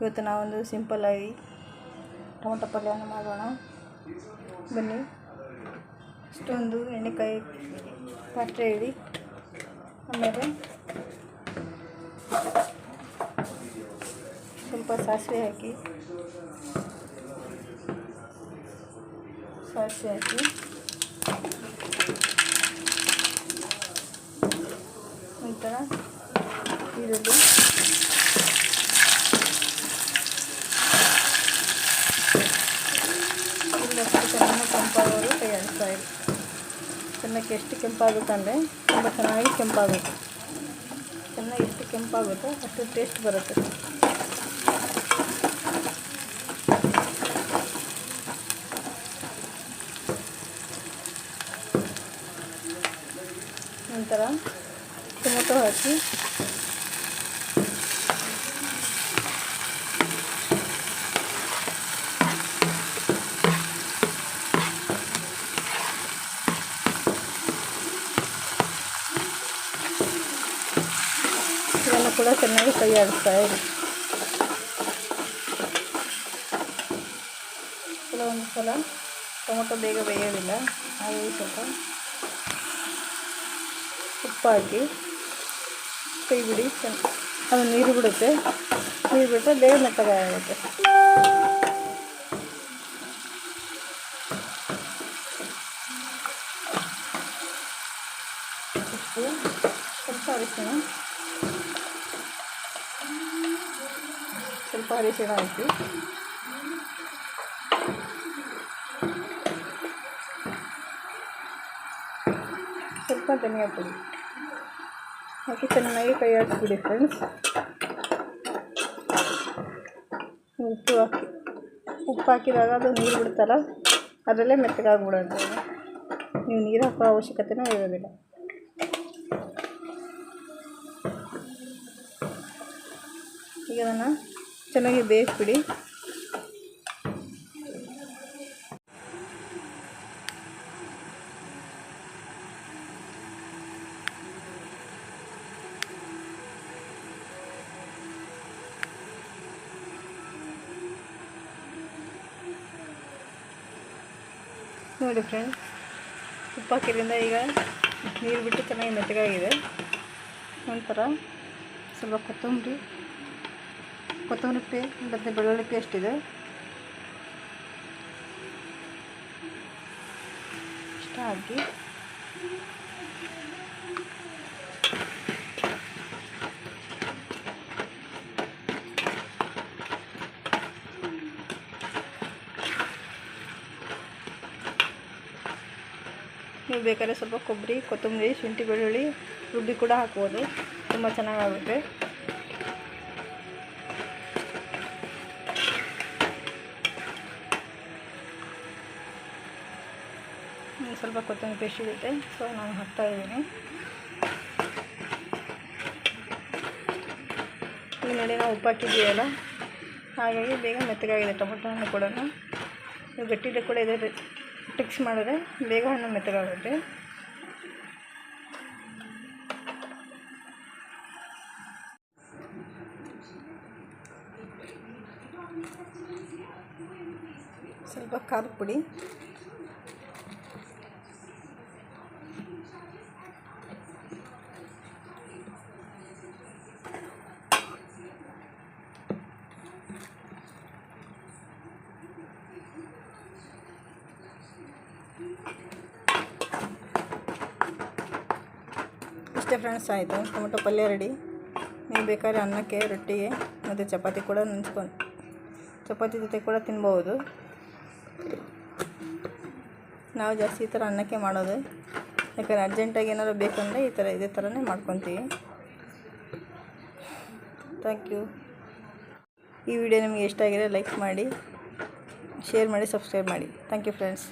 ಇವತ್ತು ನಾವೊಂದು ಸಿಂಪಲ್ಲಾಗಿ ಟೊಮೊಟೊ ಪಲ್ಯವನ್ನು ಮಾಡೋಣ. ಬನ್ನಿ. ಇಷ್ಟೊಂದು ಎಣ್ಣೆಕಾಯಿ ಪಾತ್ರೆ ಇಡಿ. ಆಮೇಲೆ ಸ್ವಲ್ಪ ಸಾಸಿವೆ ಹಾಕಿ. ಸಾಸಿವೆ ಹಾಕಿ. ನಂತರ ಈರುಳ್ಳಿ. ಇಲ್ಲ ಚೆನ್ನಾಗಿ ಕೆಂಪಾಗೋರು ತಯಾರಿಸ್ತಾ ಇರಿ ಚೆನ್ನಾಗಿ ಎಷ್ಟು ಕೆಂಪಾಗುತ್ತಂದರೆ ತುಂಬ ಚೆನ್ನಾಗಿ ಕೆಂಪಾಗುತ್ತೆ. ಚೆನ್ನಾಗಿ ಎಷ್ಟು ಕೆಂಪಾಗುತ್ತೋ ಅಷ್ಟು ಟೇಸ್ಟ್ ಬರುತ್ತೆ. ನಂತರ ಟೊಮೊಟೊ ಹಾಕಿ ಕೂಡ ಚೆನ್ನಾಗಿ ಕೈ ಆಡಿಸ್ತಾ ಇರಿ ಕೆಲವೊಂದು ಸಲ ಟೊಮೊಟೊ ಬೇಗ ಬೇಯೋದಿಲ್ಲ ಹಾಗಾಗಿ ಸ್ವಲ್ಪ ಉಪ್ಪು ಹಾಕಿ ಕೈ ಬಿಡಿ ಚೆನ್ನ ಅದು ನೀರು ಬಿಡುತ್ತೆ. ನೀರು ಬಿಟ್ಟರೆ ಬೇಗ ಮೆತ್ತಗಾಗುತ್ತೆ ಉಪ್ಪು, ಸ್ವಲ್ಪ ಅರಿಶಿಣ ಸ್ವಲ್ಪ ಅರಿಶಿಣ ಹಾಕಿ. ಸ್ವಲ್ಪ ಧನಿಯಾ ಪುಡಿ. ಹಾಕಿ ಚೆನ್ನಾಗಿ ಕೈ ಆಡಿಸ್ಬಿಡಿ ಫ್ರೆಂಡ್ಸ್ ಉಪ್ಪು ಹಾಕಿ. ಉಪ್ಪು ಹಾಕಿದಾಗ ಅದು ನೀರು ಬಿಡ್ತಲ್ಲ, ಅದರಲ್ಲೇ ಮೆತ್ತಗಾಗ್ಬಿಡುತ್ತೆ ನೀವು ನೀರು ಹಾಕೋ ಅವಶ್ಯಕತೆನೂ ಇರೋದಿಲ್ಲ. ಈಗ ಅದನ್ನು ಚೆನ್ನಾಗಿ ಬೇಯಿಸ್ಬಿಡಿ ನೋಡಿ ಫ್ರೆಂಡ್ಸ್ ಉಪ್ಪು ಈಗ ನೀರು ಬಿಟ್ಟು ಚೆನ್ನಾಗಿ ಮೆತ್ತಗಾಗಿದೆ. ನಂತರ ಸ್ವಲ್ಪ ಕೊತ್ತಂಬರಿ ಕೊತ್ತಂಬರಿ ಪೇ ಮತ್ತು ಬೆಳ್ಳುಳ್ಳಿ ಪೇಸ್ಟ್ ಇದೆ ಇಷ್ಟ ಹಾಕಿ ನೀವು ಬೇಕಾದ್ರೆ ಸ್ವಲ್ಪ ಕೊಬ್ಬರಿ, ಕೊತ್ತಂಬರಿ, ಶುಂಠಿ, ಬೆಳ್ಳುಳ್ಳಿ, ರುಬ್ಬಿ ಕೂಡ ಹಾಕ್ಬೋದು. ತುಂಬ ಚೆನ್ನಾಗಾಗುತ್ತೆ. ಸ್ವಲ್ಪ ಕೊತ್ತಂಬರಿ ಪೇಸ್ಟ್ ಇರುತ್ತೆ ಸೊ ನಾನು ಹಾಕ್ತಾ ಇದ್ದೀನಿ. ಈ ನಡೆ ನಾವು ಉಪ್ಪು ಹಾಕಿದ್ದೀವಲ್ಲ, ಹಾಗಾಗಿ ಬೇಗ ಮೆತ್ತಗಾಗಿದೆ. ಟೊಮೊಟೊ ಹಣ್ಣು ಕೂಡ. ನೀವು ಗಟ್ಟಿದೆ ಕೂಡ ಇದೇ ಟಿಕ್ಸ್ ಮಾಡಿದ್ರೆ ಬೇಗ ಹಣ್ಣು ಮೆತ್ತಗಾಗುತ್ತೆ. ಸ್ವಲ್ಪ ಖಾರದ ಪುಡಿ. ಇಷ್ಟೇ ಫ್ರೆಂಡ್ಸ್ ಆಯಿತು. ಟೊಮೊಟೊ ಪಲ್ಯ ರೆಡಿ ನೀವು ಬೇಕಾದ್ರೆ ಅನ್ನಕ್ಕೆ, ರೊಟ್ಟಿಗೆ, ಮತ್ತು ಚಪಾತಿ ಕೂಡ ನೆನೆಸ್ಕೊಂಡು ಚಪಾತಿ ಜೊತೆ ಕೂಡ ತಿನ್ಬೋದು ನಾವು ಜಾಸ್ತಿ ಈ ಥರ ಅನ್ನಕ್ಕೆ ಮಾಡೋದು. ಯಾಕಂದರೆ ಅರ್ಜೆಂಟಾಗಿ ಏನಾದ್ರು ಬೇಕಂದರೆ ಈ ಥರ ಇದೇ ಥರನೇ ಮಾಡ್ಕೊತೀವಿ. ಥ್ಯಾಂಕ್ ಯು ಈ ವಿಡಿಯೋ ನಿಮಗೆ ಇಷ್ಟ ಆಗಿದೆ ಲೈಕ್ ಮಾಡಿ ಶೇರ್ ಮಾಡಿ ಸಬ್ಸ್ಕ್ರೈಬ್ ಮಾಡಿ. Thank you friends